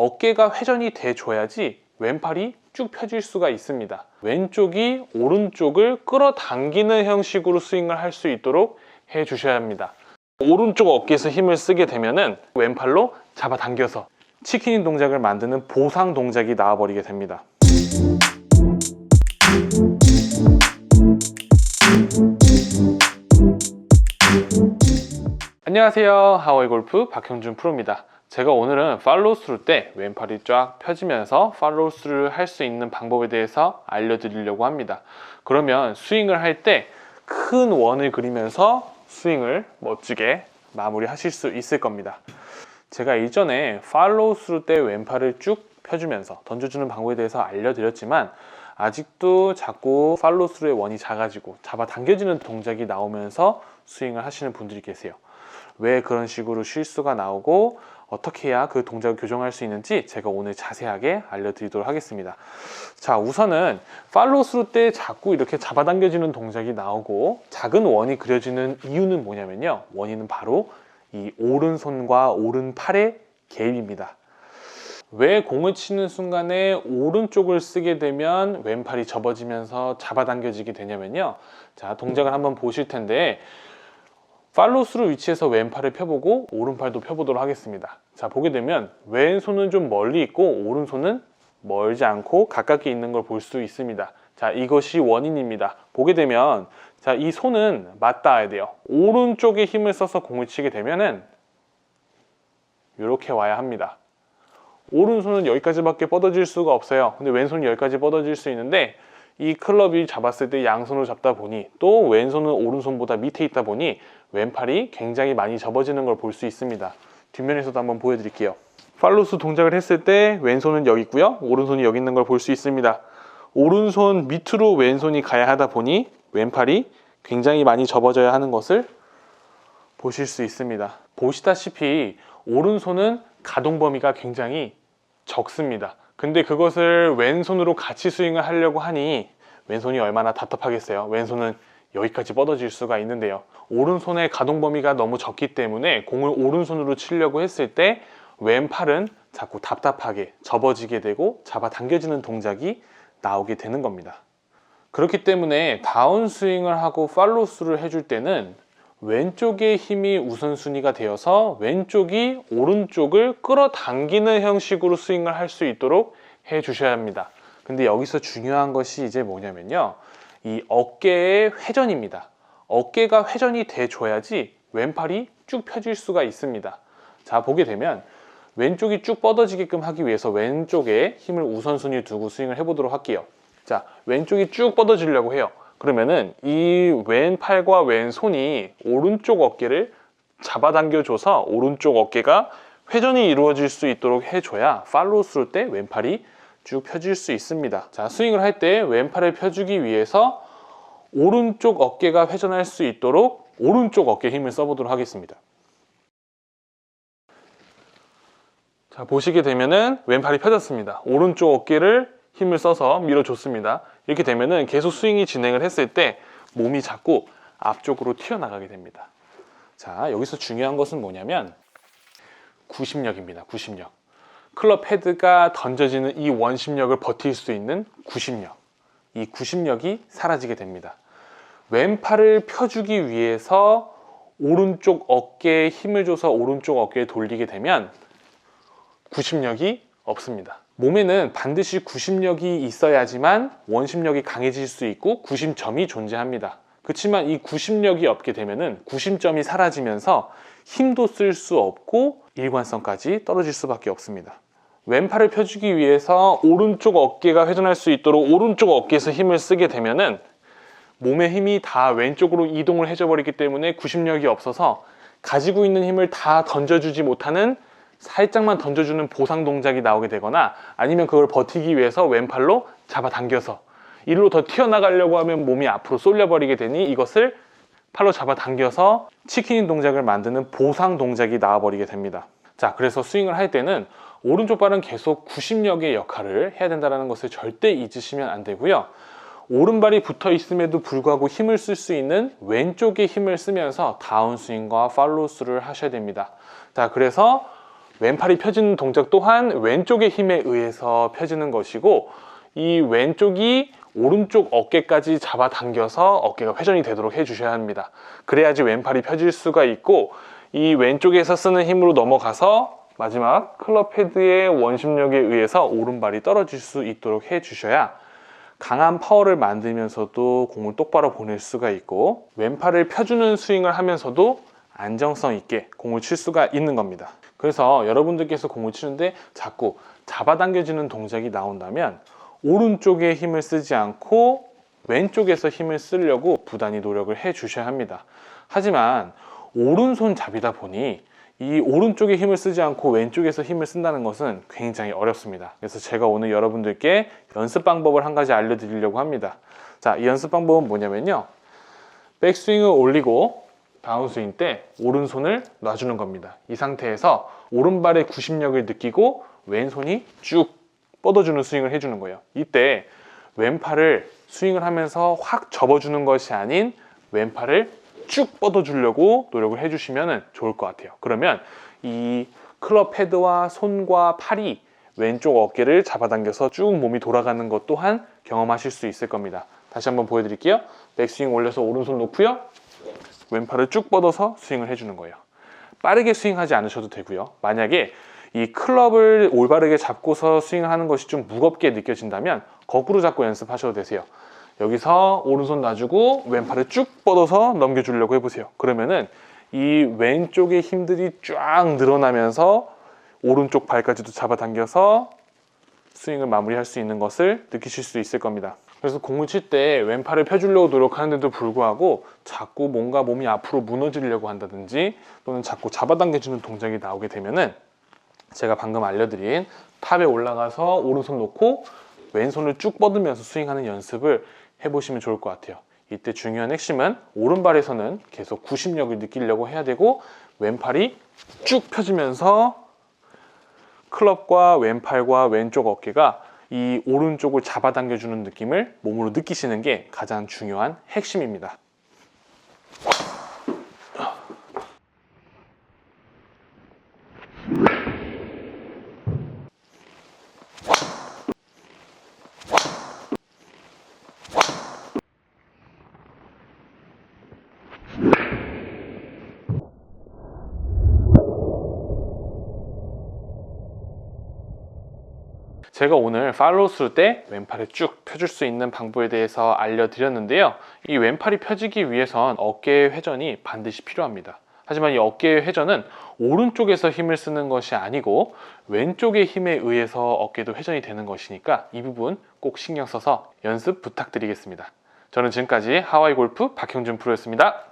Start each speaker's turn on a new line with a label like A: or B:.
A: 어깨가 회전이 돼줘야지 왼팔이 쭉 펴질 수가 있습니다. 왼쪽이 오른쪽을 끌어당기는 형식으로 스윙을 할 수 있도록 해 주셔야 합니다. 오른쪽 어깨에서 힘을 쓰게 되면 은 왼팔로 잡아당겨서 치킨인 동작을 만드는 보상 동작이 나와버리게 됩니다. 안녕하세요. 하와이 골프 박형준 프로입니다. 제가 오늘은 팔로우 스루 때 왼팔이 쫙 펴지면서 팔로우 스루를 할 수 있는 방법에 대해서 알려드리려고 합니다. 그러면 스윙을 할 때 큰 원을 그리면서 스윙을 멋지게 마무리 하실 수 있을 겁니다. 제가 이전에 팔로우 스루 때 왼팔을 쭉 펴주면서 던져주는 방법에 대해서 알려드렸지만 아직도 자꾸 팔로우 스루의 원이 작아지고 잡아당겨지는 동작이 나오면서 스윙을 하시는 분들이 계세요. 왜 그런 식으로 실수가 나오고 어떻게 해야 그 동작을 교정할 수 있는지 제가 오늘 자세하게 알려드리도록 하겠습니다. 자, 우선은 팔로우 스루 때 자꾸 이렇게 잡아당겨지는 동작이 나오고 작은 원이 그려지는 이유는 뭐냐면요. 원인은 바로 이 오른손과 오른팔의 개입입니다. 왜 공을 치는 순간에 오른쪽을 쓰게 되면 왼팔이 접어지면서 잡아당겨지게 되냐면요. 자, 동작을 한번 보실 텐데 팔로스루 위치에서 왼팔을 펴보고 오른팔도 펴보도록 하겠습니다. 자, 보게 되면 왼손은 좀 멀리 있고 오른손은 멀지 않고 가깝게 있는 걸 볼 수 있습니다. 자, 이것이 원인입니다. 보게 되면 자, 이 손은 맞닿아야 돼요. 오른쪽에 힘을 써서 공을 치게 되면은 이렇게 와야 합니다. 오른손은 여기까지밖에 뻗어질 수가 없어요. 근데 왼손이 여기까지 뻗어질 수 있는데 이 클럽이 잡았을 때 양손으로 잡다 보니 또 왼손은 오른손보다 밑에 있다 보니 왼팔이 굉장히 많이 접어지는 걸 볼 수 있습니다. 뒷면에서도 한번 보여드릴게요. 팔로스 동작을 했을 때 왼손은 여기 있고요. 오른손이 여기 있는 걸 볼 수 있습니다. 오른손 밑으로 왼손이 가야 하다 보니 왼팔이 굉장히 많이 접어져야 하는 것을 보실 수 있습니다. 보시다시피 오른손은 가동 범위가 굉장히 적습니다. 근데 그것을 왼손으로 같이 스윙을 하려고 하니 왼손이 얼마나 답답하겠어요. 왼손은 여기까지 뻗어질 수가 있는데요. 오른손의 가동 범위가 너무 적기 때문에 공을 오른손으로 치려고 했을 때 왼팔은 자꾸 답답하게 접어지게 되고 잡아당겨지는 동작이 나오게 되는 겁니다. 그렇기 때문에 다운 스윙을 하고 팔로스를 해줄 때는 왼쪽의 힘이 우선순위가 되어서 왼쪽이 오른쪽을 끌어당기는 형식으로 스윙을 할 수 있도록 해 주셔야 합니다. 근데 여기서 중요한 것이 이제 뭐냐면요. 이 어깨의 회전입니다. 어깨가 회전이 돼 줘야지 왼팔이 쭉 펴질 수가 있습니다. 자, 보게 되면 왼쪽이 쭉 뻗어지게끔 하기 위해서 왼쪽에 힘을 우선순위 두고 스윙을 해보도록 할게요. 자, 왼쪽이 쭉 뻗어지려고 해요. 그러면은 이 왼팔과 왼손이 오른쪽 어깨를 잡아당겨줘서 오른쪽 어깨가 회전이 이루어질 수 있도록 해줘야 팔로우 스루 때 왼팔이 쭉 펴질 수 있습니다. 자, 스윙을 할 때 왼팔을 펴주기 위해서 오른쪽 어깨가 회전할 수 있도록 오른쪽 어깨 힘을 써보도록 하겠습니다. 자, 보시게 되면은 왼팔이 펴졌습니다. 오른쪽 어깨를 힘을 써서 밀어줬습니다. 이렇게 되면은 계속 스윙이 진행을 했을 때 몸이 자꾸 앞쪽으로 튀어나가게 됩니다. 자, 여기서 중요한 것은 뭐냐면 구심력입니다. 구심력. 클럽 헤드가 던져지는 이 원심력을 버틸 수 있는 구심력. 이 구심력이 사라지게 됩니다. 왼팔을 펴주기 위해서 오른쪽 어깨에 힘을 줘서 오른쪽 어깨에 돌리게 되면 구심력이 없습니다. 몸에는 반드시 구심력이 있어야지만 원심력이 강해질 수 있고 구심점이 존재합니다. 그렇지만 이 구심력이 없게 되면 은 구심점이 사라지면서 힘도 쓸 수 없고 일관성까지 떨어질 수밖에 없습니다. 왼팔을 펴주기 위해서 오른쪽 어깨가 회전할 수 있도록 오른쪽 어깨에서 힘을 쓰게 되면은 몸의 힘이 다 왼쪽으로 이동을 해줘 버리기 때문에 구심력이 없어서 가지고 있는 힘을 다 던져주지 못하는 살짝만 던져주는 보상 동작이 나오게 되거나 아니면 그걸 버티기 위해서 왼팔로 잡아당겨서 이리로 더 튀어나가려고 하면 몸이 앞으로 쏠려버리게 되니 이것을 팔로 잡아당겨서 치킨인 동작을 만드는 보상 동작이 나와버리게 됩니다. 자, 그래서 스윙을 할 때는 오른쪽 발은 계속 구심력의 역할을 해야 된다는 것을 절대 잊으시면 안 되고요. 오른발이 붙어 있음에도 불구하고 힘을 쓸 수 있는 왼쪽에 힘을 쓰면서 다운스윙과 팔로우스를 하셔야 됩니다. 자, 그래서 왼팔이 펴지는 동작 또한 왼쪽의 힘에 의해서 펴지는 것이고 이 왼쪽이 오른쪽 어깨까지 잡아당겨서 어깨가 회전이 되도록 해주셔야 합니다. 그래야지 왼팔이 펴질 수가 있고 이 왼쪽에서 쓰는 힘으로 넘어가서 마지막 클럽 헤드의 원심력에 의해서 오른발이 떨어질 수 있도록 해주셔야 강한 파워를 만들면서도 공을 똑바로 보낼 수가 있고 왼팔을 펴주는 스윙을 하면서도 안정성 있게 공을 칠 수가 있는 겁니다. 그래서 여러분들께서 공을 치는데 자꾸 잡아당겨지는 동작이 나온다면 오른쪽에 힘을 쓰지 않고 왼쪽에서 힘을 쓰려고 부단히 노력을 해 주셔야 합니다. 하지만 오른손 잡이다 보니 이 오른쪽에 힘을 쓰지 않고 왼쪽에서 힘을 쓴다는 것은 굉장히 어렵습니다. 그래서 제가 오늘 여러분들께 연습 방법을 한 가지 알려드리려고 합니다. 자, 이 연습 방법은 뭐냐면요. 백스윙을 올리고 다운스윙 때 오른손을 놔주는 겁니다. 이 상태에서 오른발의 구심력을 느끼고 왼손이 쭉 뻗어주는 스윙을 해주는 거예요. 이때 왼팔을 스윙을 하면서 확 접어주는 것이 아닌 왼팔을 쭉 뻗어주려고 노력을 해주시면 좋을 것 같아요. 그러면 이 클럽 헤드와 손과 팔이 왼쪽 어깨를 잡아당겨서 쭉 몸이 돌아가는 것 또한 경험하실 수 있을 겁니다. 다시 한번 보여드릴게요. 백스윙 올려서 오른손 놓고요. 왼팔을 쭉 뻗어서 스윙을 해주는 거예요. 빠르게 스윙하지 않으셔도 되고요. 만약에 이 클럽을 올바르게 잡고서 스윙을 하는 것이 좀 무겁게 느껴진다면 거꾸로 잡고 연습하셔도 되세요. 여기서 오른손 놔주고 왼팔을 쭉 뻗어서 넘겨주려고 해보세요. 그러면은 이 왼쪽의 힘들이 쫙 늘어나면서 오른쪽 발까지도 잡아당겨서 스윙을 마무리할 수 있는 것을 느끼실 수 있을 겁니다. 그래서 공을 칠 때 왼팔을 펴주려고 노력하는데도 불구하고 자꾸 뭔가 몸이 앞으로 무너지려고 한다든지 또는 자꾸 잡아당겨주는 동작이 나오게 되면은 제가 방금 알려드린 탑에 올라가서 오른손 놓고 왼손을 쭉 뻗으면서 스윙하는 연습을 해보시면 좋을 것 같아요. 이때 중요한 핵심은 오른발에서는 계속 구심력을 느끼려고 해야 되고 왼팔이 쭉 펴지면서 클럽과 왼팔과 왼쪽 어깨가 이 오른쪽을 잡아당겨주는 느낌을 몸으로 느끼시는 게 가장 중요한 핵심입니다. 제가 오늘 팔로우 스루 때 왼팔을 쭉 펴줄 수 있는 방법에 대해서 알려드렸는데요. 이 왼팔이 펴지기 위해선 어깨의 회전이 반드시 필요합니다. 하지만 이 어깨의 회전은 오른쪽에서 힘을 쓰는 것이 아니고 왼쪽의 힘에 의해서 어깨도 회전이 되는 것이니까 이 부분 꼭 신경 써서 연습 부탁드리겠습니다. 저는 지금까지 하와이 골프 박형준 프로였습니다.